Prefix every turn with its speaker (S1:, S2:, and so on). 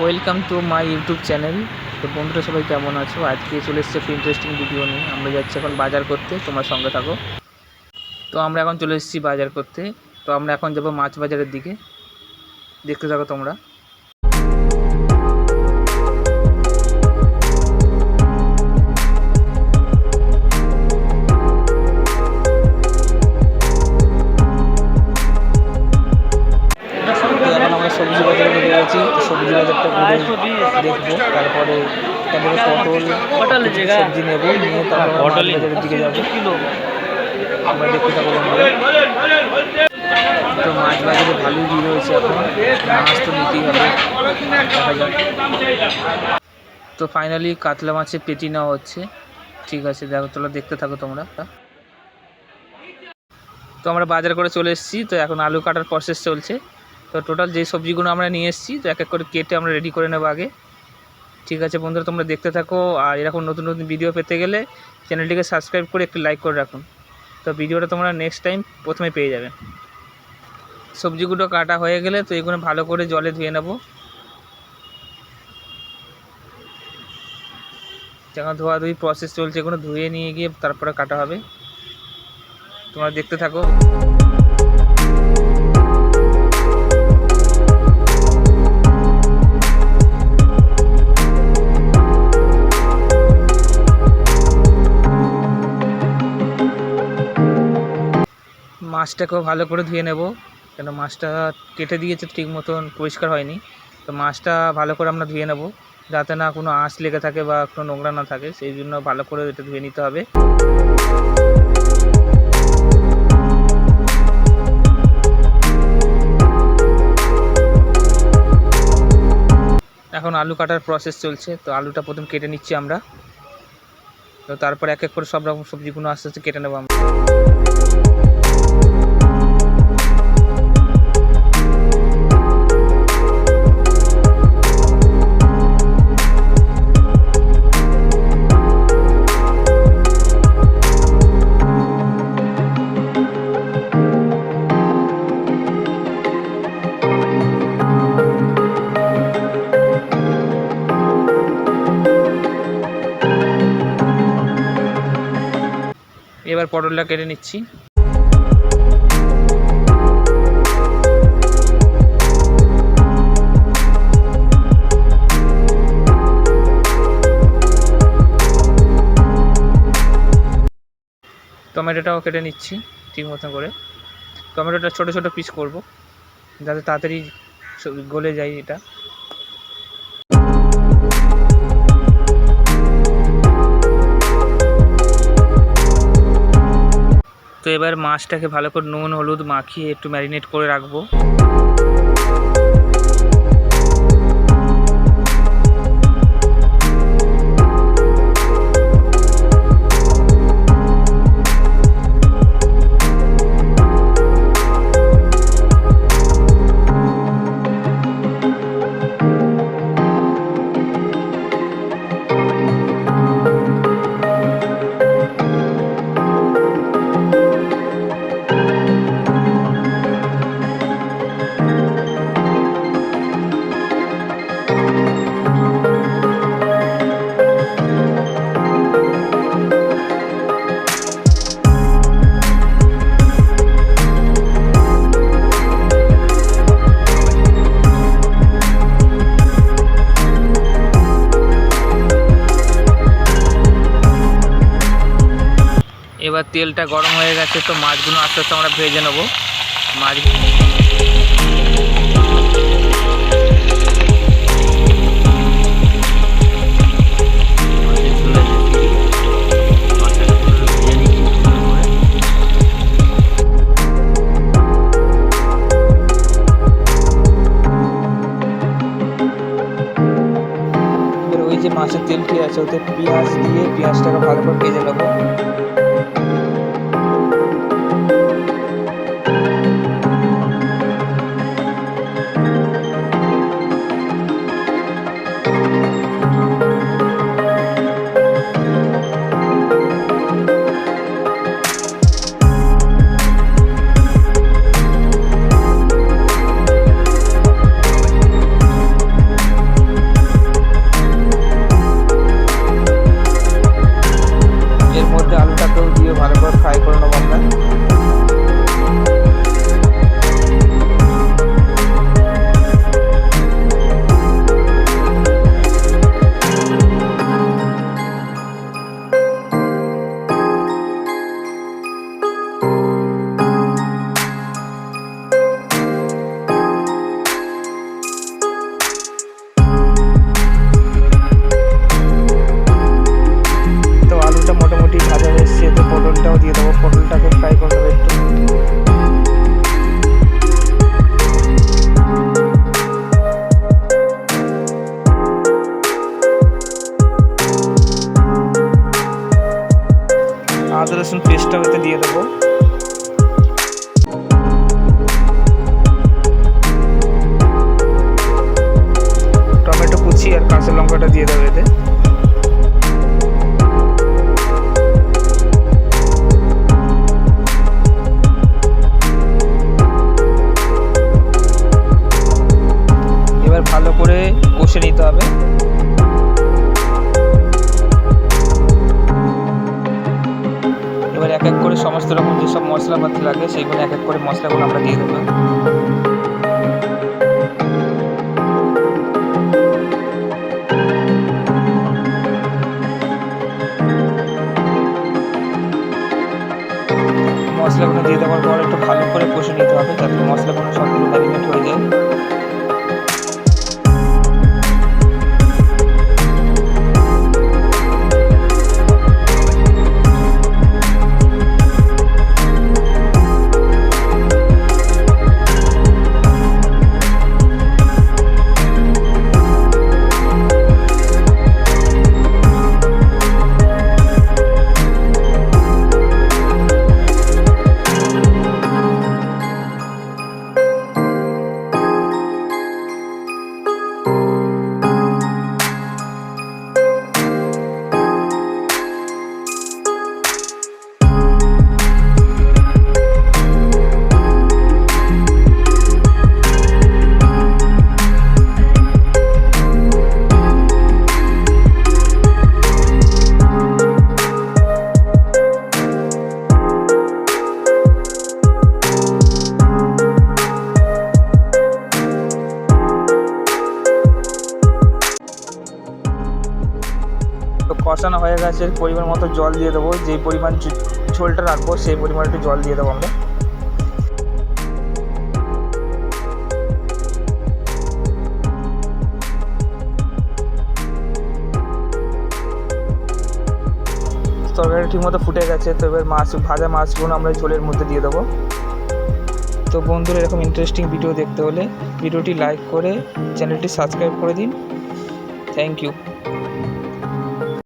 S1: Welcome to my YouTube channel তো বন্ধুরা, সবাই কেমন আছো? আজকে চলে এসেছে একটা ইন্টারেস্টিং ভিডিও নিয়ে। আমরা যাচ্ছি এখন বাজার করতে, তোমার সঙ্গে থাকো। তো আমরা এখন চলে এসেছি বাজার করতে। তো আমরা এখন যাব মাছ বাজারের দিকে। দেখতে থাকো তোমরা। দেখব তারপরে তারপরে পটল
S2: পটল
S1: সবজি নেব নিয়ে তারপরে বাজারের দিকে যাব আমরা দেখতে থাকব তো মাছ বাজারে ভালোই ভিড় হয়েছে এখন মাছ তো নিতেই হবে তো ফাইনালি কাতলা মাছের পেটি নেওয়া হচ্ছে ঠিক আছে দেখো তোমরা দেখতে থাকো তোমরা তো আমরা বাজার করে চলে এসেছি তো এখন আলু কাটার প্রসেস চলছে তো টোটাল যে সবজিগুলো আমরা নিয়ে এসেছি, তো এক এক করে কেটে আমরা রেডি করে নেব আগে। ঠিক আছে বন্ধুরা, তোমরা দেখতে থাকো, আর এরকম নতুন নতুন ভিডিও পেতে গেলে চ্যানেলটিকে সাবস্ক্রাইব করে একটু লাইক করে রাখুন। তো ভিডিওটা তোমরা নেক্সট টাইম প্রথমে পেয়ে যাবে। সবজিগুলো কাটা হয়ে গেলে তো এগুলো ভালো করে জলে ধুয়ে নেব। যখন ধোয়াধুয়ি প্রসেস চলছে, এগুলো ধুয়ে নিয়ে গিয়ে তারপরে কাটা হবে। তোমরা দেখতে থাকো। মাছটাকেও ভালো করে ধুয়ে নেব। কেন মাছটা কেটে দিয়েছে ঠিক মতন পরিষ্কার হয়নি। তো মাছটা ভালো করে আমরা ধুয়ে নেব। যাতে না কোনো আঁশ লেগে থাকে বা কোনো নোংরা না থাকে, সেই জন্য ভালো করে এটা ধুয়ে নিতে হবে। এখন আলু কাটার প্রসেস চলছে। তো আলুটা প্রথম কেটে নিচ্ছি আমরা। তো তারপর এক এক করে সব রকম সবজিগুলো আস্তে আস্তে কেটে নেব আমরা। এবার পটলটা কেটে নিচ্ছি। টমেটোটাও কেটে নিচ্ছি ঠিক মতো করে। টমেটোটা ছোট ছোট পিস করব, যাতে তাড়াতাড়ি গলে যায় এটা। তো এবার মাছটাকে ভালো করে নুন হলুদ মাখিয়ে একটু ম্যারিনেট করে রাখব। এবার তেলটা গরম হয়ে গেছে, তো মাছগুলো আস্তে আস্তে আমরা ভেজে নেব। মাছ যে মাছের তেলটি আছে, ওতে পেঁয়াজ দিয়ে পেঁয়াজটাকে ভালো করে ভেজে নেব। করে কষে নিতে হবে। এবার এক এক করে সমস্ত রকম যেসব মশলাপাতি লাগে সেইগুলো এক এক করে মশলাগুলো আমরা দিয়ে দেবো। মশলাগুলো দিয়ে দেওয়ার পর একটু ভালো করে কষে নিতে হবে, যাতে মশলাগুলো সবগুলো ম্যারিনেট হয়ে যায়। তো কষানো হয়ে গেছে, পরিমাণ মতো জল দিয়ে দেবো। যেই পরিমাণ ঝোলটা রাখব, সেই পরিমাণ একটু জল দিয়ে দেবো আমরা। তরকারি ঠিকমতো ফুটে গেছে, তো এবার মাছ, ভাজা মাছগুলো আমরা ঝোলের মধ্যে দিয়ে দেবো। তো বন্ধুরা, এরকম ইন্টারেস্টিং ভিডিও দেখতে হলে ভিডিওটি লাইক করে চ্যানেলটি সাবস্ক্রাইব করে দিন। Thank you